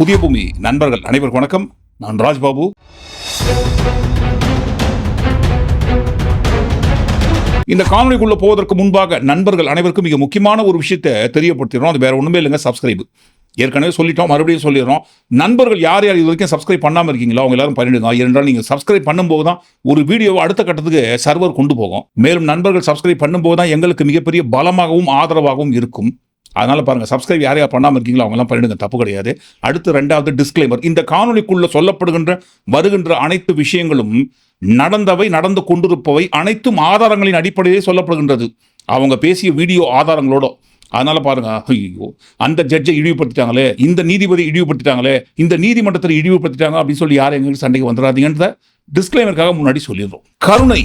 புதிய பூமி நண்பர்கள் அனைவருக்கும் வணக்கம். நான் ராஜ்பாபு. இந்த காணொலிக்குள்ள போவதற்கு முன்பாக நண்பர்கள் அனைவருக்கும் மிக முக்கியமான ஒரு விஷயத்தை தெரியப்படுத்திடுறோம். அது வேற ஒண்ணுமே இல்லைங்க சப்ஸ்கிரைப் ஏற்கனவே சொல்லிட்டோம் மறுபடியும் சொல்லிடுறோம். நண்பர்கள் யார் யார் இது வரைக்கும் சப்ஸ்கிரைப் பண்ணாமல் இருக்கீங்களோ அவங்க எல்லாரும் பண்ணிடுங்க. ஏனென்றால் நீங்கள் சப்ஸ்கிரைப் பண்ணும்போது தான் ஒரு வீடியோவை அடுத்த கட்டத்துக்கு சர்வர் கொண்டு போகும். மேலும் நண்பர்கள் சப்ஸ்கிரைப் பண்ணும்போது தான் எங்களுக்கு மிகப்பெரிய பலமாகவும் ஆதரவாகவும் இருக்கும். அதனால் பாருங்கள் சப்ஸ்கிரைப் யார் யார் பண்ணாமல் இருக்கீங்களோ அவங்களாம் எல்லாம் பண்ணிடுங்க தப்பு கிடையாது. அடுத்து ரெண்டாவது டிஸ்க்ளைமர் இந்த காணொலிக்குள்ளே சொல்லப்படுகின்ற வருகின்ற அனைத்து விஷயங்களும் நடந்தவை நடந்து கொண்டிருப்பவை அனைத்தும் ஆதாரங்களின் அடிப்படையிலே சொல்லப்படுகின்றது. அவங்க பேசிய வீடியோ ஆதாரங்களோட. அதனால் பாருங்க ஐயோ அந்த ஜட்ஜை இழிவுபடுத்திட்டாங்களே இந்த நீதிபதி இழிவுபடுத்திட்டாங்களே இந்த நீதிமன்றத்தில் இழிவுபடுத்திட்டாங்க அப்படின்னு சொல்லி யார் எங்களுக்கு சண்டைக்கு வந்துடாதீங்கன்றத டிஸ்க்ளைமருக்காக முன்னாடி சொல்லிடுறோம். கருணை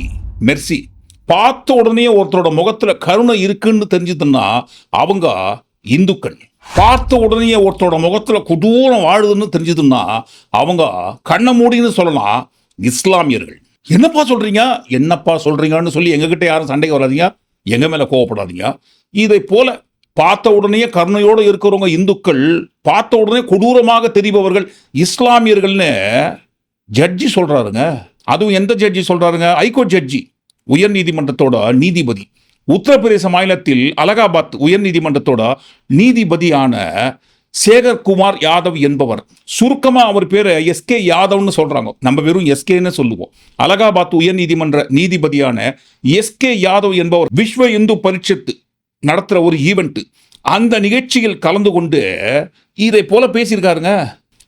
மெர்சி பார்த்த உடனே ஒருத்தரோட முகத்துல கருணை இருக்குன்னு தெரிஞ்சதுன்னா அவங்க இந்துக்கள். பார்த்த உடனே ஒருத்தரோட முகத்துல கொடூரம் வாழுதுன்னு தெரிஞ்சதுன்னா அவங்க கண்ணை மூடின்னு சொல்லலாம் இஸ்லாமியர்கள். என்னப்பா சொல்றீங்க? என்னப்பா சொல்றீங்கன்னு சொல்லி எங்ககிட்ட யாரும் சண்டைக்கு வராதீங்க. எங்க மேல கோவப்படாதீங்க. இதை போல பார்த்த உடனே கருணையோடு இருக்கிறவங்க இந்துக்கள் பார்த்த உடனே கொடூரமாக தெரிபவர்கள் இஸ்லாமியர்கள்னு ஜட்ஜி சொல்றாருங்க. அதுவும் எந்த ஜட்ஜி சொல்றாருங்க? ஹைகோர்ட் ஜட்ஜி உயர் நீதிமன்றத்தோட நீதிபதி. உத்தரப்பிரதேச மாநிலத்தில் அலகாபாத் உயர் நீதிமன்றத்தோட நீதிபதியான சேகர் குமார் யாதவ் என்பவர். சுருக்கமாக அவர் பேரை எஸ்கே யாதவ்னு சொல்கிறாங்க நம்ம வெறும் எஸ்கேன்னு சொல்லுவோம். அலகாபாத் உயர் நீதிமன்ற நீதிபதியான எஸ்கே யாதவ் என்பவர் விஸ்வ இந்து பரிஷத்து நடத்துகிற ஒரு ஈவெண்ட்டு அந்த நிகழ்ச்சியில் கலந்து கொண்டு இதை போல பேசியிருக்காருங்க.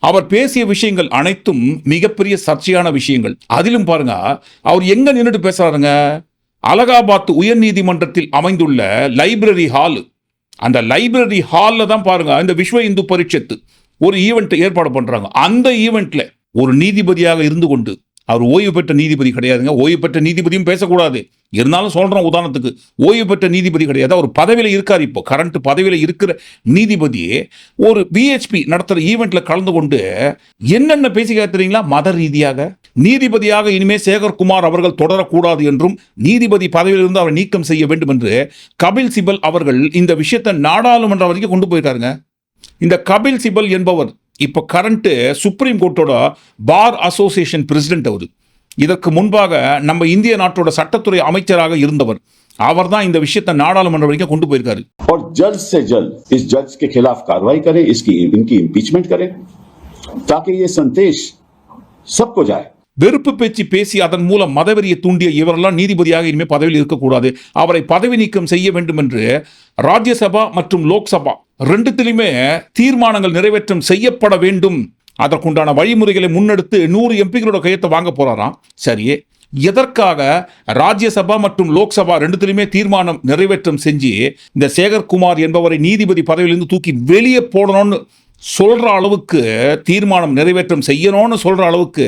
அவர் பேசிய விஷயங்கள் அனைத்தும் மிகப்பெரிய சர்ச்சையான விஷயங்கள். அதிலும் பாருங்க அவர் எங்க நின்றுட்டு பேசுறாருங்க? அலகாபாத் உயர் நீதிமன்றத்தில் அமைந்துள்ள லைப்ரரி ஹால். அந்த லைப்ரரி ஹாலில் தான் பாருங்க இந்த விஸ்வ இந்து பரிஷத்து ஒரு ஈவெண்ட் ஏற்பாடு பண்றாங்க. அந்த ஈவெண்ட்ல ஒரு நீதிபதியாக இருந்து கொண்டு அவர் ஓய்வு பெற்ற நீதிபதி கிடையாதுங்க. ஓய்வு பெற்ற நீதிபதியும் பேசக்கூடாது. இருந்தாலும் சொல்கிறோம் உதாரணத்துக்கு. ஓய்வு பெற்ற நீதிபதி கிடையாது. அவர் பதவியில் இருக்கார் இப்போ. கரண்ட் பதவியில் இருக்கிற நீதிபதி ஒரு பிஹெச்பி நடத்துகிற ஈவெண்ட்டில் கலந்து கொண்டு என்னென்ன பேசி தெரியுங்களா? மத ரீதியாக. நீதிபதியாக இனிமே சேகர்குமார் அவர்கள் தொடரக்கூடாது என்றும் நீதிபதி பதவியிலிருந்து அவர் நீக்கம் செய்ய வேண்டும் என்று கபில் சிபல் அவர்கள் இந்த விஷயத்தை நாடாளுமன்றம் வரைக்கும் கொண்டு போயிட்டாருங்க. இந்த கபில் சிபல் என்பவர் இப்போ கரண்ட் சுப்ரீம் கோர்ட்டோட பார் அசோசியேஷன் பிரசிடென்ட் அவர் இதற்கு முன்பாக நம்ம இந்திய நாட்டோட சட்டத்துறை அமைச்சராக இருந்தவர் அவர் தான் இந்த விஷயத்தை நாடாளுமன்றம் வரைக்கும் கொண்டு போயிருக்காரு और जल्द से जल्द इस जज के खिलाफ कार्रवाई करें इसकी इनकी इम्पीचमेंट करें ताकि ये संदेश सबको जाए வெறுப்பு பேச்சு பேசி அதன் மூலம் மதவெறியை தூண்டிய இவரெல்லாம் நீதிபதியாக இனிமேல் பதவியில் இருக்கக்கூடாது அவரை பதவி நீக்கம் செய்ய வேண்டும் என்று ராஜ்யசபா மற்றும் லோக்சபா ரெண்டுத்திலுமே தீர்மானங்கள் நிறைவேற்றம் செய்யப்பட வேண்டும். அதற்குண்டான வழிமுறைகளை முன்னெடுத்து நூறு எம்பிகளோட கையத்தை வாங்க போறாராம். சரி எதற்காக ராஜ்யசபா மற்றும் லோக்சபா ரெண்டுத்திலுமே தீர்மானம் நிறைவேற்றம் செஞ்சு இந்த சேகர்குமார் என்பவரை நீதிபதி பதவியிலிருந்து தூக்கி வெளியே போடணும்னு சொல்கிற அளவுக்கு தீர்மானம் நிறைவேற்றம் செய்யணும்னு சொல்கிற அளவுக்கு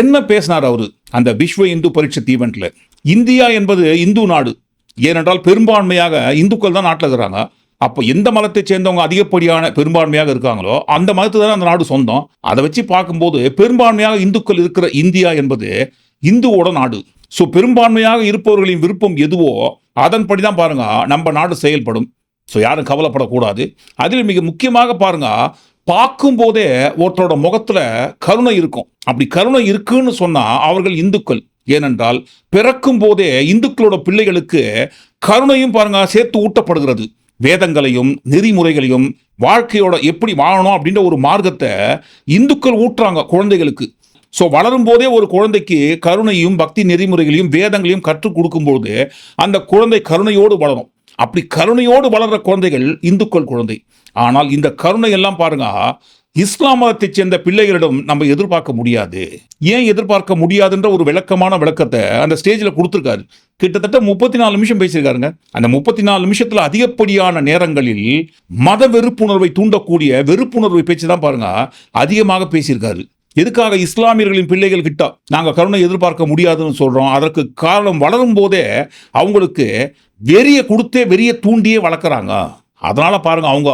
என்ன பேசினார் அவர்? அந்த விஸ்வ இந்து பரீட்சை ஈவெண்ட்டில் இந்தியா என்பது இந்து நாடு. ஏனென்றால் பெரும்பான்மையாக இந்துக்கள் தான் நாட்டில் இருக்கிறாங்க. அப்போ எந்த மதத்தை சேர்ந்தவங்க அதிகப்படியான பெரும்பான்மையாக இருக்காங்களோ அந்த மதத்து தானே அந்த நாடு சொந்தம். அதை வச்சு பார்க்கும்போது பெரும்பான்மையாக இந்துக்கள் இருக்கிற இந்தியா என்பது இந்துவோட நாடு. ஸோ பெரும்பான்மையாக இருப்பவர்களின் விருப்பம் எதுவோ அதன்படி தான் பாருங்க நம்ம நாடு செயல்படும். ஸோ யாரும் கவலைப்படக்கூடாது. அதில் மிக முக்கியமாக பாருங்க பார்க்கும்போதே ஒருத்தரோட முகத்தில் கருணை இருக்கும். அப்படி கருணை இருக்குன்னு சொன்னால் அவர்கள் இந்துக்கள். ஏனென்றால் பிறக்கும் போதே இந்துக்களோட பிள்ளைகளுக்கு கருணையும் பாருங்க சேர்த்து ஊட்டப்படுகிறது. வேதங்களையும் நெறிமுறைகளையும் வாழ்க்கையோட எப்படி வாழணும் அப்படின்ற ஒரு மார்க்கத்தை இந்துக்கள் ஊற்றுறாங்க குழந்தைகளுக்கு. ஸோ வளரும் போதே ஒரு குழந்தைக்கு கருணையும் பக்தி நெறிமுறைகளையும் வேதங்களையும் கற்றுக் கொடுக்கும்போது அந்த குழந்தை கருணையோடு வளரும். அப்படி கருணையோடு வளர்ற குழந்தைகள் இந்துக்கள் குழந்தை. ஆனால் இந்த கருணை எல்லாம் பாருங்க இஸ்லாம் மதத்தைச் சேர்ந்த பிள்ளைகளிடம் நம்ம எதிர்பார்க்க முடியாது. ஏன் எதிர்பார்க்க முடியாதுன்ற ஒரு விளக்கமான விளக்கத்தை அந்த ஸ்டேஜில் கொடுத்துருக்காரு. கிட்டத்தட்ட முப்பத்தி நாலு நிமிஷம் பேசியிருக்காருங்க. அந்த முப்பத்தி நாலு நிமிஷத்தில் அதிகப்படியான நேரங்களில் மத வெறுப்புணர்வை தூண்டக்கூடிய வெறுப்புணர்வை பேச்சு தான் பாருங்க அதிகமாக பேசியிருக்காரு. எதுக்காக இஸ்லாமியர்களின் பிள்ளைகள் கிட்ட நாங்கள் கருணை எதிர்பார்க்க முடியாதுன்னு சொல்கிறோம் அதற்கு காரணம் வளரும் போதே அவங்களுக்கு வெறிய கொடுத்தே வெறிய தூண்டியே வளர்க்குறாங்க. அதனால் பாருங்க அவங்க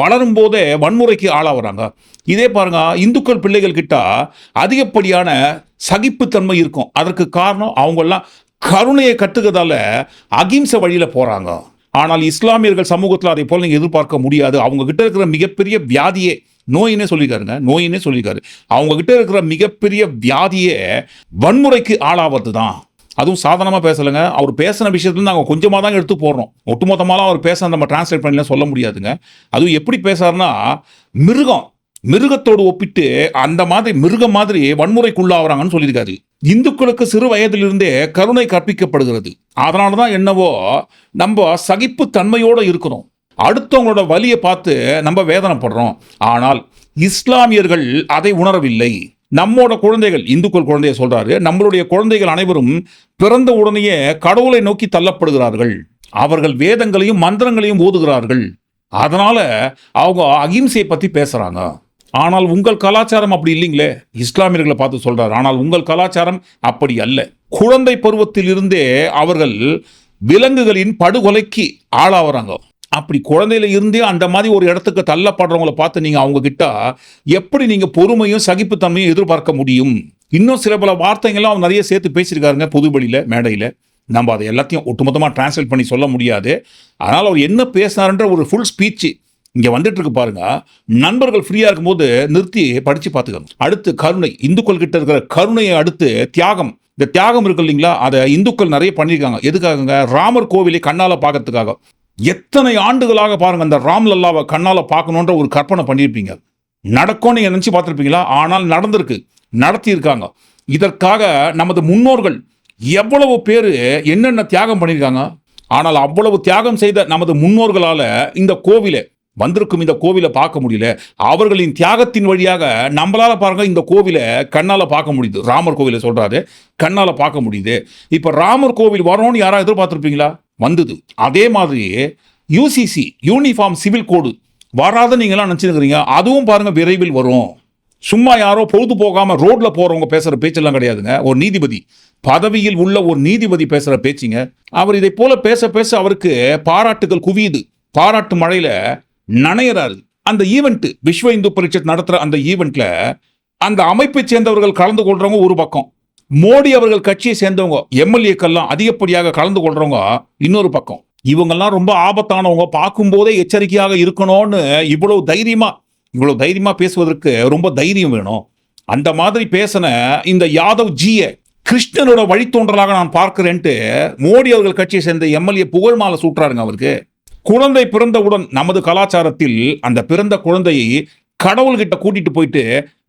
வளரும் போதே வன்முறைக்கு ஆளாகிறாங்க இதே பாருங்க இந்துக்கள் பிள்ளைகள் கிட்ட அதிகப்படியான சகிப்புத்தன்மை இருக்கும். அதற்கு காரணம் அவங்கெல்லாம் கருணையை கற்றுக்கிறதால அகிம்சை வழியில் போகிறாங்க ஆனால் இஸ்லாமியர்கள் சமூகத்தில் அதை போல் நீங்கள் எதிர்பார்க்க முடியாது. அவங்க கிட்ட இருக்கிற மிகப்பெரிய வியாதியே நோயினே சொல்லியிருக்காருங்க நோயினே சொல்லியிருக்காரு அவங்க கிட்ட இருக்கிற மிகப்பெரிய வியாதியே வன்முறைக்கு ஆளாவது தான் அதுவும் சாதாரணமாக பேசலைங்க. அவர் பேசின விஷயத்துல நாங்கள் கொஞ்சமாக தான் எடுத்து போடுறோம். ஒட்டுமொத்தமாலாம் அவர் பேச நம்ம டிரான்ஸ்லேட் பண்ணலாம் சொல்ல முடியாதுங்க. அதுவும் எப்படி பேசாருன்னா மிருகம் மிருகத்தோடு ஒப்பிட்டு அந்த மாதிரி மிருகம் மாதிரி வன்முறைக்குள்ளாகிறாங்கன்னு சொல்லியிருக்காரு. இந்துக்களுக்கு சிறு வயதிலிருந்தே கருணை கற்பிக்கப்படுகிறது. அதனால தான் என்னவோ நம்ம சகிப்பு தன்மையோடு இருக்கிறோம். அடுத்தவங்களோட வழியை பார்த்து நம்ம வேதனைப்படுறோம். ஆனால் இஸ்லாமியர்கள் அதை உணரவில்லை. நம்மோட குழந்தைகள் இந்துக்கள் குழந்தைய சொல்றாரு நம்மளுடைய குழந்தைகள் அனைவரும் பிறந்த உடனேயே கடவுளை நோக்கி தள்ளப்படுகிறார்கள். அவர்கள் வேதங்களையும் மந்திரங்களையும் ஓதுகிறார்கள். அதனால அவங்க அகிம்சையை பத்தி பேசுறாங்க. ஆனால் உங்கள் கலாச்சாரம் அப்படி இல்லைங்களே? இஸ்லாமியர்களை பார்த்து சொல்றாரு. ஆனால் உங்கள் கலாச்சாரம் அப்படி அல்ல. குழந்தை பருவத்தில் இருந்தே அவர்கள் விலங்குகளின் படுகொலைக்கு ஆளாகிறாங்க அப்படி குழந்தையில இருந்தே அந்த மாதிரி ஒரு இடத்துக்கு தள்ளப்படுறவங்கள பார்த்து நீங்கள் அவங்க கிட்ட எப்படி நீங்கள் பொறுமையும் சகிப்புத்தன்மையும் எதிர்பார்க்க முடியும்? இன்னும் சில பல வார்த்தைகள்லாம் அவங்க நிறைய சேர்த்து பேசியிருக்காருங்க பொதுவெளியில மேடையில். நம்ம அதை எல்லாத்தையும் ஒட்டுமொத்தமாக டிரான்ஸ்லேட் பண்ணி சொல்ல முடியாது. அதனால் அவர் என்ன பேசினார்ன்ற ஒரு ஃபுல் ஸ்பீச் இங்கே வந்துட்டு இருக்கு பாருங்க. நண்பர்கள் ஃப்ரீயாக இருக்கும்போது நிறுத்தி படித்து பார்த்துக்கணும். அடுத்து கருணை. இந்துக்கள் கிட்ட இருக்கிற கருணையை அடுத்து தியாகம். இந்த தியாகம் இருக்கு இல்லைங்களா? அதை இந்துக்கள் நிறைய பண்ணியிருக்காங்க. எதுக்காகங்க? ராமர் கோவிலை கண்ணால் பார்க்கறதுக்காக. எத்தனை ஆண்டுகளாக பாருங்க அந்த ராம்லல்லாவை கண்ணால் பார்க்கணுன்ற ஒரு கற்பனை பண்ணியிருப்பீங்க. நடக்கும் நீங்கள் நினச்சி பார்த்துருப்பீங்களா? ஆனால் நடந்திருக்கு நடத்தியிருக்காங்க. இதற்காக நமது முன்னோர்கள் எவ்வளவு பேர் என்னென்ன தியாகம் பண்ணியிருக்காங்க? ஆனால் அவ்வளவு தியாகம் செய்த நமது முன்னோர்களால் இந்த கோவிலை வந்திருக்கும் இந்த கோவிலை பார்க்க முடியல. அவர்களின் தியாகத்தின் வழியாக நம்மளால் பாருங்க இந்த கோவிலை கண்ணால் பார்க்க முடியுது. ராமர் கோவிலை சொல்கிறாரு கண்ணால் பார்க்க முடியுது. இப்போ ராமர் கோவில் வரோன்னு யாராவது எதிர்பார்த்துருப்பீங்களா? வந்தது. அதே மாதிரியே யூசிசி யூனிஃபார்ம் சிவில் கோடு வராத நீங்களாம் நினச்சிருக்கிறீங்க. அதுவும் பாருங்கள் விரைவில் வரும். சும்மா யாரோ பொழுது போகாமல் ரோட்டில் போகிறவங்க பேசுகிற பேச்செல்லாம் கிடையாதுங்க. ஒரு நீதிபதி பதவியில் உள்ள ஒரு நீதிபதி பேசுகிற பேச்சுங்க. அவர் இதை போல பேச பேச அவருக்கு பாராட்டுகள் குவியுது. பாராட்டு மழையில் நனையிறாரு. அந்த ஈவெண்ட்டு விஸ்வ இந்து பரிஷத் நடத்துகிற அந்த ஈவெண்ட்டில் அந்த அமைப்பை சேர்ந்தவர்கள் கலந்து கொள்கிறவங்க ஒரு பக்கம். மோடி அவர்கள் கட்சியை சேர்ந்தவங்க எம்எல்ஏக்கள்லாம் அதிகப்படியாக கலந்து கொள்றவங்க இன்னொரு பக்கம். இவங்கெல்லாம் ரொம்ப ஆபத்தானவங்க பார்க்கும்போதே எச்சரிக்கையாக இருக்கணும்னு இவ்வளவு தைரியமா இவ்வளவு தைரியமா பேசுவதற்கு ரொம்ப தைரியம் வேணும். அந்த மாதிரி பேசின இந்த யாதவ் ஜியை கிருஷ்ணனோட வழித்தோன்றலாக நான் பார்க்கிறேன்ட்டு மோடி அவர்கள் கட்சியை சேர்ந்த எம்எல்ஏ புகழ் மாலை சூட்டுறாருங்க அவருக்கு. குழந்தை பிறந்தவுடன் நமது கலாச்சாரத்தில் அந்த பிறந்த குழந்தையை கடவுள்கிட்ட கூட்டிட்டு போயிட்டு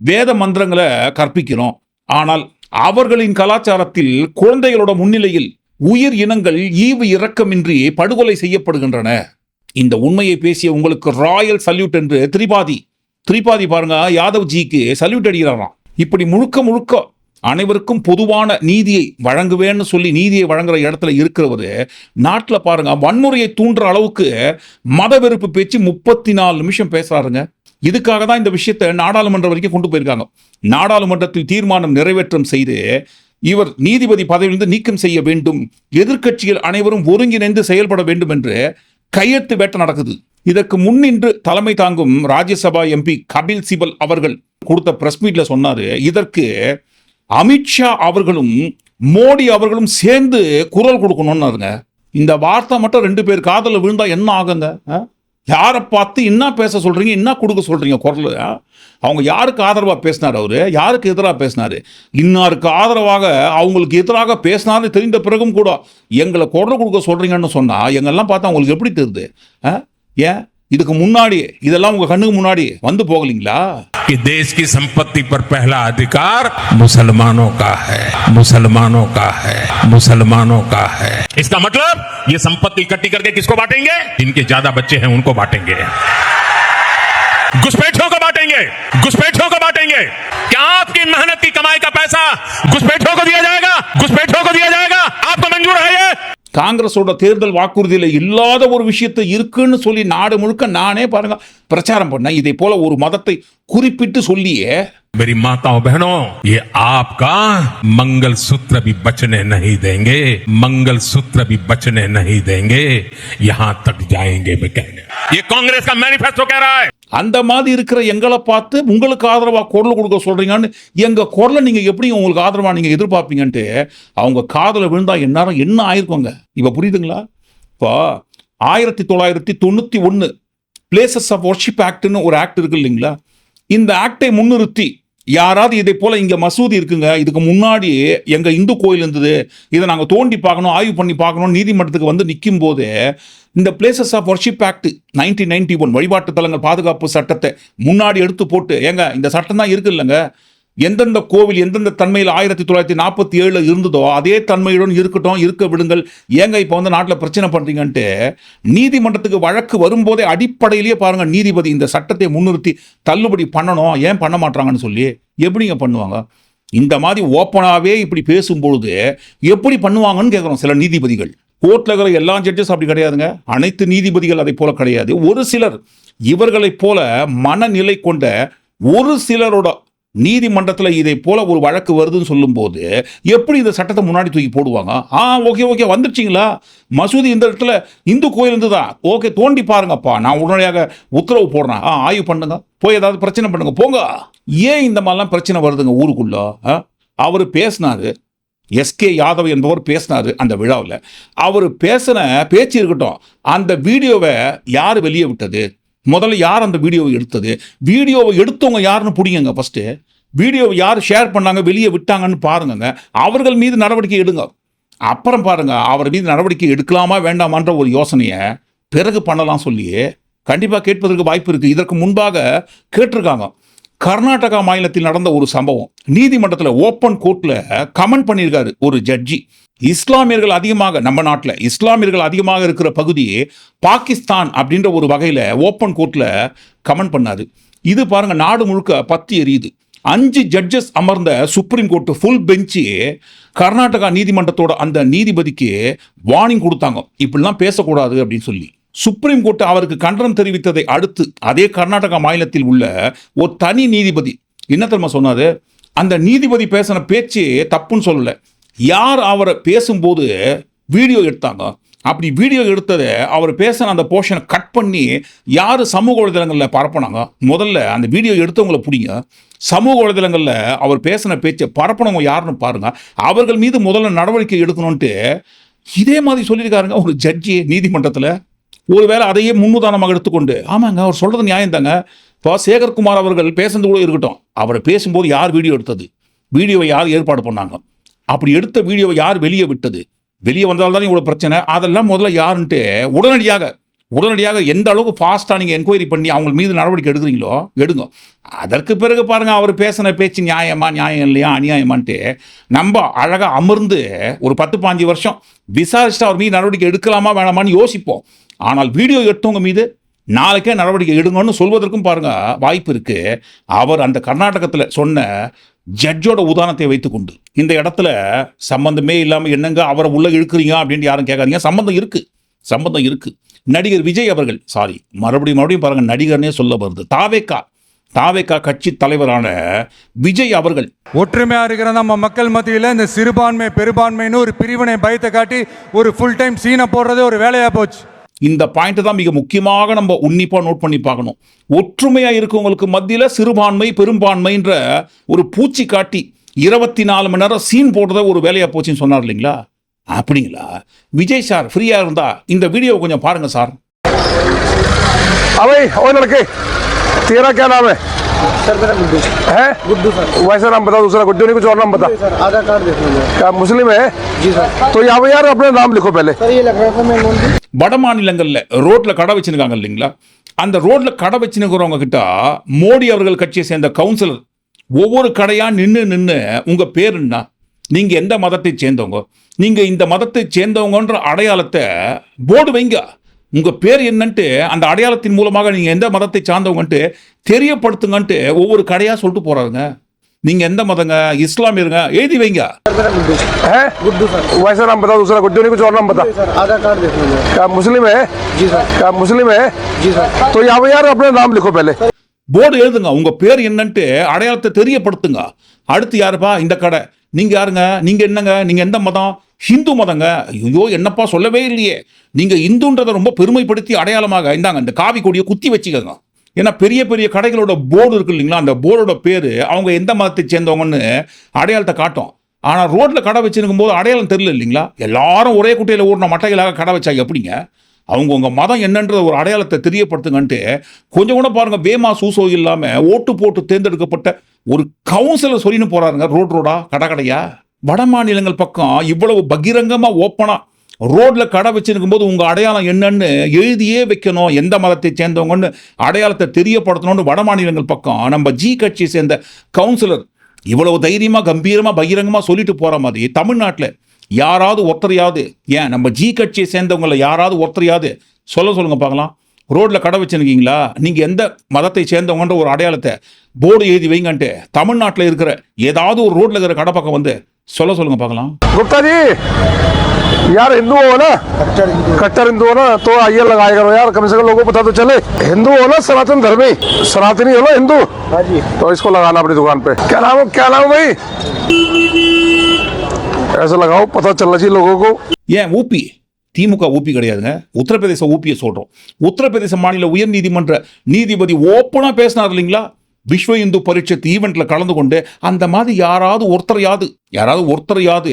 வேத மந்திரங்களை கற்பிக்கிறோம். ஆனால் அவர்களின் கலாச்சாரத்தில் குழந்தைகளோட முன்னிலையில் உயிர் இனங்கள் ஈவு இரக்கமின்றி படுகொலை செய்யப்படுகின்றன. இந்த உண்மையை பேசிய உங்களுக்கு ராயல் சல்யூட் என்று திரிபாதி திரிபாதி பாருங்க யாதவ் ஜிக்கு சல்யூட் அடிக்கிறாராம். இப்படி முழுக்க முழுக்க அனைவருக்கும் பொதுவான நீதியை வழங்குவேன்னு சொல்லி நீதியை வழங்குற இடத்துல இருக்கிறவரு நாட்டில் பாருங்க வன்முறையை தூண்டுற அளவுக்கு மத வெறுப்பு பேச்சு முப்பத்தி நாலு நிமிஷம் பேசுறாருங்க. இதுக்காக தான் இந்த விஷயத்தை நாடாளுமன்றம் வரைக்கும் கொண்டு போயிருக்காங்க. நாடாளுமன்றத்தில் தீர்மானம் நிறைவேற்றம் செய்து இவர் நீதிபதி பதவியிலிருந்து நீக்கம் செய்ய வேண்டும். எதிர்க்கட்சிகள் அனைவரும் ஒருங்கிணைந்து செயல்பட வேண்டும் என்று கையெழுத்து வேட்டை நடக்குது. இதற்கு முன்னின்று தலைமை தாங்கும் ராஜ்யசபா எம்பி கபில் சிபல் அவர்கள் கொடுத்த பிரஸ் மீட்ல சொன்னாரு இதற்கு அமித்ஷா அவர்களும் மோடி அவர்களும் சேர்ந்து குரல் கொடுக்கணும்னாருங்க. இந்த வார்த்தை மட்டும் ரெண்டு பேர் காதல விழுந்தா என்ன ஆகுங்க? யாரை பார்த்து என்ன பேச சொல்கிறீங்க என்ன கொடுக்க சொல்கிறீங்க குரல் அவங்க யாருக்கு ஆதரவாக பேசினார் அவர்? யாருக்கு எதிராக பேசினார்? இன்னாருக்கு ஆதரவாக அவங்களுக்கு எதிராக பேசினார்னு தெரிந்த பிறகும் கூட எங்களை குரல் கொடுக்க சொல்கிறீங்கன்னு சொன்னால் எங்கெல்லாம் பார்த்தா அவங்களுக்கு எப்படி தெரியுது? ஆ? ஏன்? இதுக்கு முன்னாடி இதெல்லாம் உங்க கண்ணுக்கு முன்னாடி வந்து போகலீங்களா कि देश की संपत्ति पर पहला अधिकार मुसलमानों का है मुसलमानों का है मुसलमानों का है इसका मतलब ये संपत्ति इकट्ठी करके किसको बांटेंगे जिनके ज्यादा बच्चे हैं उनको बांटेंगे घुसपैठियों को बांटेंगे घुसपैठियों को बांटेंगे காங்கிரஸோட தேர்தல் வாக்குறுதியில் இல்லாத ஒரு விஷயத்தை இருக்குன்னு சொல்லி நாடு முழுக்க நானே பாருங்க பிரச்சாரம் பண்ணேன். இதை போல் ஒரு மதத்தை குறிப்பிட்டு சொல்லியே मेरी माताओं बहनों ये आपका मंगल सूत्र भी बचने नहीं देंगे मंगल सूत्र भी बचने नहीं देंगे यहां तक जाएंगे मैं कहने ये कांग्रेस का मैनिफेस्टो कह रहा है அந்த மாதிரி இருக்கிற எங்களை பார்த்து உங்களுக்கு ஆதரவா குரல் கொடுக்க சொல்றீங்கன்னு எங்க குரலை நீங்க எப்படி உங்களுக்கு ஆதரவா நீங்க எதிர்பார்ப்பீங்கன்ட்டு அவங்க காதல விழுந்தா எந்நேரம் என்ன ஆயிருக்கோங்க இப்ப புரியுதுங்களா இப்போ ஆயிரத்தி தொள்ளாயிரத்தி தொண்ணூத்தி ஒன்னு பிளேசஸ் ஆஃப் ஒர்ஷிப் ஆக்ட்னு ஒரு ஆக்ட் இருக்கு இல்லைங்களா இந்த ஆக்டை முன்னிறுத்தி யாராவது இதை போல இங்க மசூதி இருக்குங்க இதுக்கு முன்னாடி எங்க இந்து கோயில் இருந்தது இதை நாங்க தோண்டி பார்க்கணும் ஆய்வு பண்ணி பார்க்கணும் நீதிமன்றத்துக்கு வந்து நிற்கும் போது இந்த places of worship act nineteen ninety one வழிபாட்டு தலங்கள் பாதுகாப்பு சட்டத்தை முன்னாடி எடுத்து போட்டு ஏங்க இந்த சட்டம் தான் இருக்கு இல்லைங்க எந்தெந்த கோவில் எந்தெந்த தன்மையில் ஆயிரத்தி தொள்ளாயிரத்தி நாற்பத்தி ஏழில் இருந்ததோ அதே தன்மையுடன் இருக்கட்டும் இருக்க விடுங்கள். ஏங்க இப்போ வந்து நாட்டில் பிரச்சனை பண்ணுறீங்கன்ட்டு நீதிமன்றத்துக்கு வழக்கு வரும்போதே அடிப்படையிலேயே பாருங்கள் நீதிபதி இந்த சட்டத்தை முன்னிறுத்தி தள்ளுபடி பண்ணணும் ஏன் பண்ண மாட்டாங்கன்னு சொல்லி எப்படிங்க பண்ணுவாங்க? இந்த மாதிரி ஓப்பனாகவே இப்படி பேசும்பொழுது எப்படி பண்ணுவாங்கன்னு கேட்குறோம் சில நீதிபதிகள். கோர்ட்டில் இருக்கிற எல்லா ஜட்ஜஸ் அப்படி கிடையாதுங்க. அனைத்து நீதிபதிகள் அதை போல கிடையாது. ஒரு சிலர் இவர்களைப் போல மனநிலை கொண்ட ஒரு சிலரோட நீதிமன்றத்தில் இதை போல ஒரு வழக்கு வருதுன்னு சொல்லும்போது எப்படி இந்த சட்டத்தை முன்னாடி தூக்கி போடுவாங்க? ஆ ஓகே ஓகே வந்துருச்சிங்களா? மசூதி இந்த இடத்துல இந்து கோயில் இருந்துதா? ஓகே தோண்டி பாருங்கப்பா. நான் உடனடியாக உத்தரவு போடுறேன். ஆ ஆய்வு பண்ணுங்க. போய் ஏதாவது பிரச்சனை பண்ணுங்க. போங்க. ஏன் இந்த மாதிரிலாம் பிரச்சனை வருதுங்க ஊருக்குள்ள? அவர் பேசினாரு. எஸ்கே யாதவ் என்பவர் பேசினாரு அந்த விழாவில். அவர் பேசின பேச்சு இருக்கட்டும். அந்த வீடியோவை யார் வெளியே விட்டது? முதல்ல யார் அந்த வீடியோவை எடுத்தது? வீடியோவை எடுத்தவங்க யாருன்னு பிடிங்க ஃபஸ்ட்டு வீடியோவை யார் ஷேர் பண்ணாங்க வெளியே விட்டாங்கன்னு பாருங்கங்க. அவர்கள் மீது நடவடிக்கை எடுங்க. அப்புறம் பாருங்க அவர் மீது நடவடிக்கை எடுக்கலாமா வேண்டாமான்ற ஒரு யோசனையை பிறகு பண்ணலாம் சொல்லி கண்டிப்பாக கேட்பதற்கு வாய்ப்பு இருக்குது இதற்கு முன்பாக கேட்டிருக்காங்க. கர்நாடகா மாநிலத்தில் நடந்த ஒரு சம்பவம். நீதிமன்றத்தில் ஓப்பன் கோர்ட்டில் கமெண்ட் பண்ணியிருக்காரு ஒரு ஜட்ஜி இஸ்லாமியர்கள் அதிகமாக நம்ம நாட்டில் இஸ்லாமியர்கள் அதிகமாக இருக்கிற பகுதி பாகிஸ்தான் அப்படின்ற ஒரு வகையில் ஓப்பன் கோர்ட்டில் கமெண்ட் பண்ணாது இது பாருங்க நாடு முழுக்க பத்தி எரியுது. அஞ்சு ஜட்ஜஸ் அமர்ந்த supreme court full bench Karnataka நீதிமன்றத்தோட அந்த நீதிபதிக்கு வார்னிங் கொடுத்தாங்க. இப்படிலாம் பேசக்கூடாது அப்படின்னு சொல்லி. சுப்ரீம் கோர்ட் அவருக்கு கண்டனம் தெரிவித்ததை அடுத்து அதே கர்நாடகா மாநிலத்தில் உள்ள ஒரு தனி நீதிபதி என்ன தெரியுமா சொன்னாரு? அந்த நீதிபதி பேசின பேச்சு தப்புன்னு சொல்லலை. யார் அவரை பேசும்போது வீடியோ எடுத்தாங்க? அப்படி வீடியோ எடுத்ததை அவர் பேசின அந்த போர்ஷனை கட் பண்ணி யார் சமூக வலைதளங்களில் பரப்புனாங்க? முதல்ல அந்த வீடியோ எடுத்தவங்களை பிடிங்க. சமூக வலைதளங்களில் அவர் பேசின பேச்சை பரப்புனவங்க யாருன்னு பாருங்கள் அவர்கள் மீது முதல்ல நடவடிக்கை எடுக்கணும்ன்ட்டு இதே மாதிரி சொல்லியிருக்காருங்க ஒரு ஜட்ஜி நீதிமன்றத்தில். ஒருவேளை அதையே முன்னுதாரணமாக எடுத்துக்கொண்டு. ஆமாங்க அவர் சொல்கிறது நியாயம் தாங்க இப்போ சேகர்குமார் அவர்கள் பேசுறது கூட இருக்கட்டும். அவரை பேசும்போது யார் வீடியோ எடுத்தது? வீடியோவை யார் ஏற்பாடு பண்ணாங்க? அப்படி எடுத்த வீடியோவை யார் வெளியே விட்டது? வெளியே வந்தால் தானே இவ்வளோ பிரச்சனை? அதெல்லாம் முதல்ல யாருன்ட்டு உடனடியாக உடனடியாக எந்த அளவுக்கு ஃபாஸ்ட்டாக நீங்கள் என்கொயரி பண்ணி அவங்க மீது நடவடிக்கை எடுக்கிறீங்களோ எடுங்க. அதற்கு பிறகு பாருங்க அவர் பேசின பேச்சு நியாயமா நியாயம் இல்லையா அநியாயமான்ட்டு நம்ம அழகாக அமர்ந்து ஒரு பத்து பாஞ்சு வருஷம் விசாரிச்சுட்டு அவர் மீது நடவடிக்கை எடுக்கலாமா வேணாமான்னு யோசிப்போம். ஆனால் வீடியோ எடுத்தவங்க மீது நாளைக்கே நடவடிக்கை எடுங்கன்னு சொல்வதற்கும் பாருங்கள் வாய்ப்பு இருக்குது அவர் அந்த கர்நாடகத்தில் சொன்ன ஜட்ஜோட உதாரணத்தை வைத்துக்கொண்டு இந்த இடத்துல சம்பந்தமே இல்லாமல் என்னங்க அவரை உள்ளே இழுக்கிறீங்க அப்படின்னு யாரும் கேட்காதீங்க. சம்பந்தம் இருக்குது சம்பந்தம் இருக்குது நடிகர் விஜய் அவர்கள் சாரி மறுபடியும் மறுபடியும் பாருங்கள் நடிகர்னே சொல்ல வருது. தாவேக்கா தாவேக்கா கட்சி தலைவரான விஜய் அவர்கள். ஒற்றுமையா இருக்கிற நம்ம மக்கள் மத்தியில் இந்த சிறுபான்மை பெரும்பான்மைன்னு ஒரு பிரிவினை பயத்தை காட்டி ஒரு ஃபுல் டைம் சீனை போடுறதே ஒரு வேலையாக போச்சு. இந்த பாயிண்ட் தான் மிக முக்கியமாக நம்ம உன்னிப்பாக நோட் பண்ணி பார்க்கணும். ஒற்றுமையாக இருக்கவங்களுக்கு மத்தியில் சிறுபான்மை பெரும்பான்மைன்ற ஒரு பூச்சி காட்டி இருபத்தி நாலு மணி நேரம் சீன் போடுறத ஒரு வேலையாக போச்சுன்னு சொன்னார் இல்லைங்களா? அப்படிங்களா? விஜய் சார் ஃப்ரீயாக இருந்தால் இந்த வீடியோவை கொஞ்சம் பாருங்கள் சார் அவை நடக்கு. தீரா கேடாமே है सर मेरा गुड्डू है गुड्डू सर वैसा नाम बता दूसरा गुड्डू नहीं कुछ और नाम बता सर आधार कार्ड देख लीजिए क्या मुस्लिम है जी सर तो यहाँ पे यार अपना नाम लिखो पहले सर ये लग रहा था मैं मोदी வட மாநிலங்களில் ரோட்டில் கடை வச்சுருக்காங்க இல்லைங்களா அந்த ரோட்டில் கடை வச்சுருக்கிறவங்க கிட்ட மோடி அவர்கள் கட்சியை சேர்ந்த கவுன்சிலர் ஒவ்வொரு கடையாக நின்று நின்று உங்கள் பேர் என்ன நீங்கள் எந்த மதத்தை சேர்ந்தவங்க நீங்கள் இந்த மதத்தை சேர்ந்தவங்கன்ற அடையாளத்தை போர்டு வைங்க உங்கள் பேர் என்னன்ட்டு அந்த அடையாளத்தின் மூலமாக நீங்கள் எந்த மதத்தை சார்ந்தவங்கன்ட்டு தெரியப்படுத்துங்கன்ட்டு ஒவ்வொரு கடையாக சொல்லிட்டு போகிறாருங்க நீங்கள் எந்த மதங்க இஸ்லாமியருங்க எழுதி வைங்க सर मेरा गुड्डू है गुड्डू सर वैसा नाम बता दूसरा गुड्डू नहीं कुछ और नाम बता सर आधार कार्ड देख लीजिए क्या मुस्लिम है जी सर क्या मुस्लिम है जी सर तो यहाँ पे यार अपना नाम लिखो पहले போர்டு எழுதுங்க உங்க பேர் என்னன்ட்டு அடையாளத்தை தெரியப்படுத்துங்க அடுத்து யாருப்பா இந்த கடை நீங்கள் யாருங்க? நீங்கள் என்னங்க? நீங்கள் எந்த மதம்? ஹிந்து மதங்க. ஐயோ என்னப்பா சொல்லவே இல்லையே. நீங்கள் இந்துன்றதை ரொம்ப பெருமைப்படுத்தி அடையாளமாக இந்தாங்க இந்த காவி கொடியை குத்தி வச்சுக்கோங்க. ஏன்னா பெரிய பெரிய கடைகளோட போர்டு இருக்கு இல்லைங்களா? அந்த போர்டோட பேர் அவங்க எந்த மதத்தை சேர்ந்தவங்கன்னு அடையாளத்தை காட்டும். ஆனால் ரோட்டில் கடை வச்சுருக்கும் போது அடையாளம் தெரியல இல்லைங்களா? எல்லாரும் ஒரே குட்டையில் ஓடின மட்டைகளாக கடை வச்சாங்க எப்படிங்க? அவங்கவுங்க மதம் என்னன்ற ஒரு அடையாளத்தை தெரியப்படுத்துங்கன்ட்டு கொஞ்சம் கூட பாருங்கள் வேமா சூசோ இல்லாமல் ஓட்டு போட்டு தேர்ந்தெடுக்கப்பட்ட ஒரு கவுன்சிலர் சொல்லின்னு போகிறாருங்க ரோட் ரோடா? கடை கடையா? வட மாநிலங்கள் பக்கம் இவ்வளவு பகிரங்கமாக ஓப்பனாக ரோட்டில் கடை வச்சுருக்கும் போது உங்கள் அடையாளம் என்னன்னு எழுதியே வைக்கணும். எந்த மதத்தை சேர்ந்தவங்கன்னு அடையாளத்தை தெரியப்படுத்தணும்னு வட மாநிலங்கள் பக்கம் நம்ம ஜி கட்சியை சேர்ந்த கவுன்சிலர் இவ்வளவு தைரியமாக கம்பீரமாக பகிரங்கமாக சொல்லிட்டு போகிற மாதிரி தமிழ்நாட்டில் யாராவது ஒருத்தரையாவது ஏன் நம்ம ஜி கட்சியை சேர்ந்தவங்கள யாராவது ஒருத்தரையாவது சொல்ல சொல்லுங்க பார்க்கலாம் ரோட்ல கடை வச்சிருக்கீங்களா நீங்க எந்த மதத்தை சேர்ந்தவங்கன்ற ஒரு அடையாளத்தை போர்டு எழுதி வைங்கன்ட்டு தமிழ்நாட்டில் இருக்கிற ஏதாவது ஒரு ரோட்ல இருக்கிற கடை பக்கம் வந்து சொல்ல சொல்லுங்க பார்க்கலாம் गुप्ता जी यार हिंदू हो ना कट्टर हिंदू कट्टर हिंदू हो ना तो आइए लगाया करो यार कम से कम लोगों को पता तो चले हिंदू हो ना सनातन धर्मी सनातनी हो ना हिंदू हाँ जी तो इसको लगाना अपनी दुकान पे क्या नाम है क्या नाम है भाई ऐसे लगाओ पता चलना चाहिए लोगों को ஏன் ஊபி திமுக ஊபி கிடையாதுங்க உத்தரப்பிரதேச ஊபியை சொல்றோம் உத்தரப்பிரதேச மாநில உயர் நீதிமன்ற நீதிபதி ஓப்பனா பேசினார் இல்லைங்களா விஸ்வ இந்து பரிஷத் ஈவெண்ட்ல கலந்து கொண்டு அந்த மாதிரி யாராவது ஒருத்தரையாவது யாராவது ஒருத்தரையாவது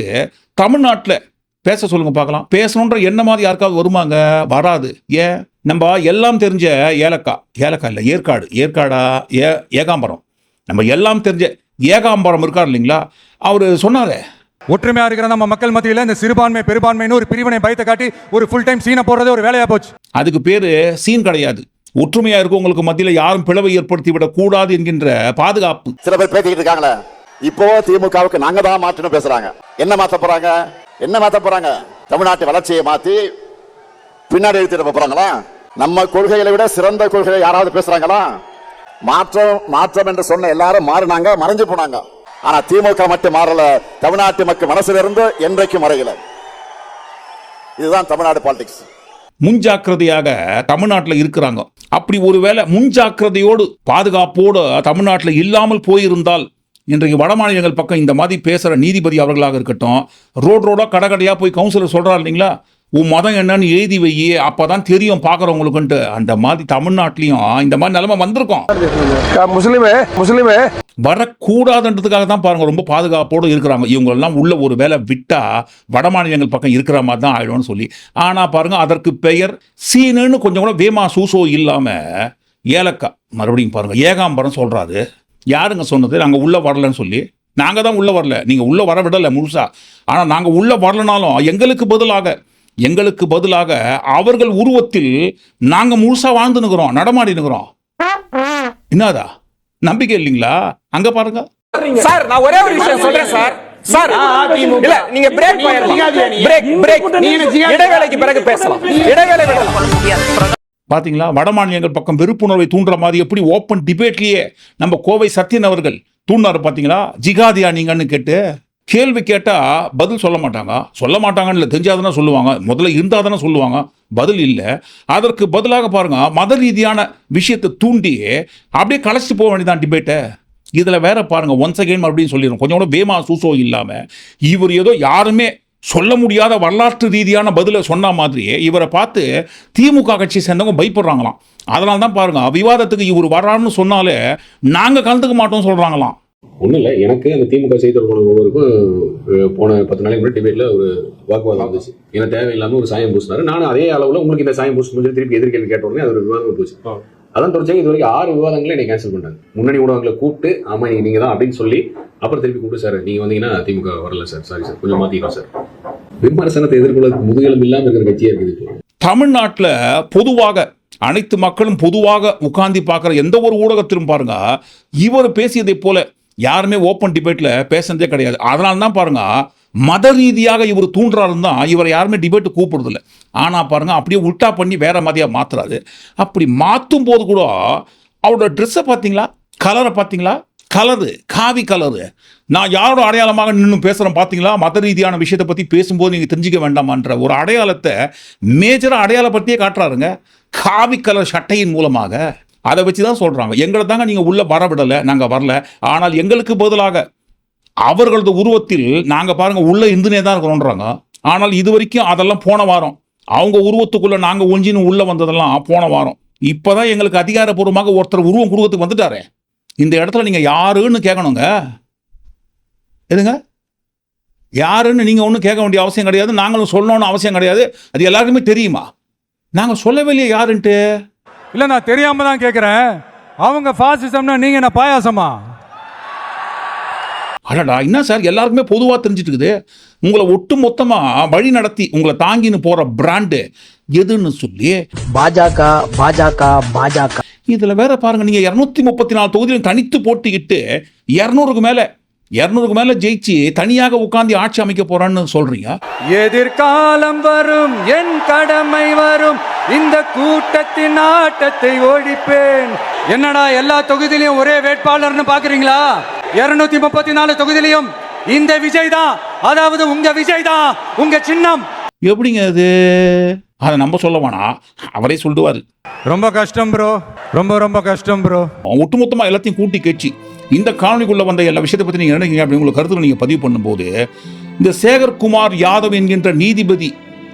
தமிழ்நாட்டில் பேச சொல்லுங்க பார்க்கலாம் பேசணுன்ற என்ன மாதிரி யாருக்காவது வருமாங்க வராது ஏன் நம்ம எல்லாம் தெரிஞ்ச ஏலக்காய் ஏலக்காய் இல்லை ஏற்காடு ஏற்காடா ஏ ஏகாம்பரம் நம்ம எல்லாம் தெரிஞ்ச ஏகாம்பரம் இருக்கார் இல்லைங்களா அவர் சொன்னாரே ஒற்றுமையா இருக்கிற நம்ம மக்கள் மத்தியில இந்த சிறுபான்மை பெரும்பான்மைன்னு ஒரு பிரிவினை பயத்தை காட்டி ஒரு ஃபுல் டைம் சீனை போடுறதே ஒரு வேலையா போச்சு. அதுக்கு பேரு சீன் கிடையாது. ஒற்றுமையா இருக்கவங்களுக்கு மத்தியில யாரும் பிளவை ஏற்படுத்தி விடக் கூடாது என்கின்ற பாதுகாப்பு. சில பேர் பேசிக்கிட்டு இருக்காங்களே இப்போ திமுகவுக்கு நாங்க தான் மாற்றணும் பேசுறாங்க. என்ன மாத்த போறாங்க? என்ன மாத்த போறாங்க? தமிழ்நாட்டு வளர்ச்சியை மாத்தி பின்னாடி எடுத்துட்டு போறாங்களா? நம்ம கொள்கைகளை விட சிறந்த கொள்கையை யாராவது பேசுறாங்களா? மாற்றம் மாற்றம் என்று சொன்ன எல்லாரும் மாறினாங்க மறைஞ்சு போனாங்க. ஆனா திமுக மட்டும் மாறல தமிழ்நாட்டு மக்கள் மனசுல இருந்து என்றைக்கும் மறையல. இதுதான் தமிழ்நாடு பாலிடிக்ஸ் முன்ஜாக்கிரதையாக தமிழ்நாட்டில் இருக்கிறாங்க. அப்படி ஒருவேளை முன்ஜாக்கிரதையோடு பாதுகாப்போடு தமிழ்நாட்டில் இல்லாமல் போயிருந்தால் இன்றைக்கு வட மாநிலங்கள் பக்கம் இந்த மாதிரி பேசுகிற நீதிபதி அவர்களாக இருக்கட்டும் ரோடு ரோடாக கடை கடையாக போய் கவுன்சிலர் சொல்கிறார் இல்லைங்களா? உன் மதம் என்னன்னு எழுதி வை அப்போ தான் தெரியும் பார்க்குறவங்களுக்குன்ட்டு. அந்த மாதிரி தமிழ்நாட்டிலையும் இந்த மாதிரி நிலைமை வந்திருக்கும். முஸ்லீமே முஸ்லீமே. வரக்கூடாதுன்றதுக்காக தான் பாருங்கள் ரொம்ப பாதுகாப்போடு இருக்கிறாங்க. இவங்களெல்லாம் உள்ள ஒரு வேலை விட்டால் வட மாநிலங்கள் பக்கம் இருக்கிற மாதிரி தான் ஆகிடும்னு சொல்லி. ஆனால் பாருங்கள் அதற்கு பெயர் சீனுன்னு கொஞ்சம் கூட வேமா சூசோ இல்லாமல் ஏலக்காய். மறுபடியும் பாருங்கள் ஏகாம்பரம் சொல்கிறாரு யாருங்க சொன்னது? நாங்கள் உள்ளே வரலன்னு சொல்லி. நாங்கள் தான் உள்ளே வரல. நீங்கள் உள்ளே வர விடலை முழுசா. ஆனால் நாங்கள் உள்ளே வரலனாலும் எங்களுக்கு பதிலாக எங்களுக்கு பதிலாக அவர்கள் உருவத்தில் நாங்கள் முழுசா வாழ்ந்துனுக்குறோம் நடமாடினுக்கிறோம் என்னதா நம்பிக்கை இல்லைங்களா? அங்க பாருங்க. சார் நான் ஒரே ஒரு விஷயம் சொல்றேன் சார். சார் இல்ல நீங்க பிரேக் பிரேக் பிரேக் இடைவேளைக்கு பிறகு பேசலாம். இடைவேளை பாத்தீங்களா? வட மாநிலங்கள் பக்கம் வெறுப்புணர்வை தூண்டுற மாதிரி எப்படி ஓப்பன் டிபேட்லயே நம்ம கோவை சத்யன் அவர்கள் தூண்டினாரு பாத்தீங்களா? ஜிகாதியா நீங்கன்னு கேட்டு. கேள்வி கேட்டால் பதில் சொல்ல மாட்டாங்க. சொல்ல மாட்டாங்கன்னு இல்லை தெரிஞ்சாதானே சொல்லுவாங்க. முதல்ல இருந்தால் தானே சொல்லுவாங்க. பதில் இல்லை. அதற்கு பதிலாக பாருங்கள் மத ரீதியான விஷயத்தை தூண்டி அப்படியே கலைச்சிட்டு போக வேண்டியதான் டிபேட்டை இதில் வேற பாருங்க ஒன்ஸ் அகெயின் மறுபடியும் சொல்லிடுறோம். கொஞ்சம் கூட வேமா சூசோ இல்லாமல் இவர் ஏதோ யாருமே சொல்ல முடியாத வரலாற்று ரீதியான பதிலை சொன்ன மாதிரியே இவரை பார்த்து திமுக கட்சி சேர்ந்தவங்க பயப்படுறாங்களாம். அதனால தான் பாருங்கள் விவாதத்துக்கு இவர் வர்றாருன்னு சொன்னாலே நாங்கள் கலந்துக்க மாட்டோம்னு சொல்கிறாங்களாம் ஒன்றும் இல்லை. எனக்கு அந்த திமுக செய்தி அஹ், போன பத்து நாளைக்கு முன்னாடி டிபேட்ல ஒரு வாக்குவாதம் வந்துச்சு. ஏன்னா தேவையில்லாம ஒரு சாயம் பூசினாரு. நானும் அதே அளவுல உங்களுக்கு இந்த சாயம் பூசி முடிஞ்சு திருப்பி எதிர்கேள்வி கேட்ட உடனே அது ஒரு விவாதம் போச்சு. அதான் தொடர்ச்சியாக இது வரைக்கும் ஆறு விவாதங்களை என்னை கேன்சல் பண்ணாங்க முன்னணி ஊடகங்களை கூப்பிட்டு ஆமா நீங்க நீங்க தான் அப்படின்னு சொல்லி அப்புறம் திருப்பி கூப்பிட்டு சார் நீங்க வந்தீங்கன்னா திமுக வரல சார். Sorry sir. கொஞ்சம் மாத்திக்கிறோம் சார். விமர்சனத்தை எதிர்கொள்ள முதுகெலும்பு இல்லாம இருக்கிற கட்சியா இருக்குது இப்போ. தமிழ்நாட்டில் பொதுவாக அனைத்து மக்களும் பொதுவாக உட்கார்ந்து பார்க்குற எந்த ஒரு ஊடகத்திலும் பாருங்க இவர் பேசியதைப் போல யாருமே ஓப்பன் டிபேட்டில் பேசுனதே கிடையாது. அதனால தான் பாருங்கள் மத ரீதியாக இவர் தூண்டுறாருன்னு தான் இவரை யாருமே டிபேட்டு கூப்பிடுறதில்ல. ஆனால் பாருங்கள் அப்படியே உல்டா பண்ணி வேற மாதிரியாக மாற்றுறாரு அப்படி மாற்றும் போது கூட அவரோட ட்ரெஸ்ஸை பார்த்தீங்களா கலரை பார்த்தீங்களா கலரு காவி கலரு நான் யாரோட அடையாளமாக நின்று பேசுகிறேன் பார்த்தீங்களா மத ரீதியான விஷயத்தை பற்றி பேசும்போது நீங்கள் தெரிஞ்சுக்க வேண்டாமான்ற ஒரு அடையாளத்தை மேஜராக அடையாளப்படுத்தியே காட்டுறாருங்க. காவி கலர் சட்டையின் மூலமாக. அதை வச்சு தான் சொல்கிறாங்க எங்களை தாங்க நீங்கள் உள்ளே வர விடலை நாங்கள் வரல. ஆனால் எங்களுக்கு பதிலாக அவர்களது உருவத்தில் நாங்கள் பாருங்கள் உள்ளே இருந்துனே தான் இருக்கிறோன்றாங்க. ஆனால் இது வரைக்கும் அதெல்லாம் போன வாரம் அவங்க உருவத்துக்குள்ளே நாங்கள் ஒஞ்சின்னு உள்ளே வந்ததெல்லாம் போன வாரம். இப்போ தான் எங்களுக்கு அதிகாரப்பூர்வமாக ஒருத்தர் உருவம் கொடுக்கறதுக்கு வந்துட்டாரே. இந்த இடத்துல நீங்கள் யாருன்னு கேட்கணுங்க எதுங்க யாருன்னு நீங்கள் ஒன்றும் கேட்க வேண்டிய அவசியம் கிடையாது. நாங்களும் சொல்லணும்னு அவசியம் கிடையாது. அது எல்லாருக்குமே தெரியுமா? நாங்கள் சொல்லவே இல்லையே யாருன்ட்டு. இல்லை நான் தெரியாம தான் கேட்குறேன் அவங்க ஃபாசிசம்னா நீங்க என்ன பாயாசமா? அடடா என்ன சார்? எல்லாருக்குமே பொதுவாக தெரிஞ்சிட்டு இருக்குது உங்களை ஒட்டு மொத்தமாக வழி நடத்தி உங்களை தாங்கின்னு போகிற பிராண்டு எதுன்னு சொல்லி. பாஜக பாஜக பாஜக. இதில் வேற பாருங்க நீங்கள் இரநூத்தி முப்பத்தி நாலு தொகுதியிலும் தனித்து போட்டிக்கிட்டு இரநூறுக்கு மேலே இரநூறுக்கு மேலே ஜெயிச்சு தனியாக உட்காந்து ஆட்சி அமைக்க போறான்னு சொல்றீங்க? எதிர்காலம் வரும் என் கடமை வரும். இந்த கூட்டத்தின் ஆட்டத்தை ஒழிப்பேன். என்னடா எல்லா தொகுதியிலையும் ஒரே வேட்பாளர்னு பாக்குறீங்களா? இருநூத்தி முப்பத்தி நாலு தொகுதியிலையும் இந்த விஜய் தான். அதாவது உங்க விஜய் தான் உங்க சின்னம். எப்படிங்க அது அதை நம்ம சொல்ல அவரே சொல்லுவார். ரொம்ப கஷ்டம் ப்ரோ ரொம்ப ரொம்ப கஷ்டம் ப்ரோ ஒட்டுமொத்தமாக எல்லாத்தையும் கூட்டி கேச்சு. இந்த காணொலிக்குள்ள வந்த எல்லா விஷயத்தை பற்றி நீங்கள் நினைக்கிறீங்க அப்படின்னு உங்களுக்கு கருத்துக்களை நீங்கள் பதிவு பண்ணும்போது இந்த சேகர்குமார் யாதவ் என்கின்ற நீதிபதி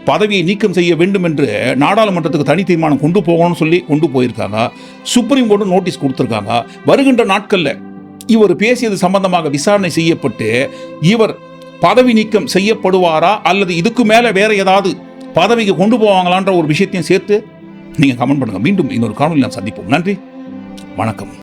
பதவியை நீக்கம் செய்ய வேண்டும் என்று நாடாளுமன்றத்துக்கு தனி தீர்மானம் கொண்டு போகணும்னு சொல்லி கொண்டு போயிருக்காங்க. சுப்ரீம் கோர்ட்டு நோட்டீஸ் கொடுத்துருக்காங்க. வருகின்ற நாட்களில் இவர் பேசியது சம்பந்தமாக விசாரணை செய்யப்பட்டு இவர் பதவி நீக்கம் செய்யப்படுவாரா அல்லது இதுக்கு மேலே வேற ஏதாவது பதவிக்கு கொண்டு போவாங்களான்ற ஒரு விஷயத்தையும் சேர்த்து நீங்கள் கமெண்ட் பண்ணுங்கள் மீண்டும் இன்னொரு காணொலி நான் சந்திப்போம். நன்றி. வணக்கம்.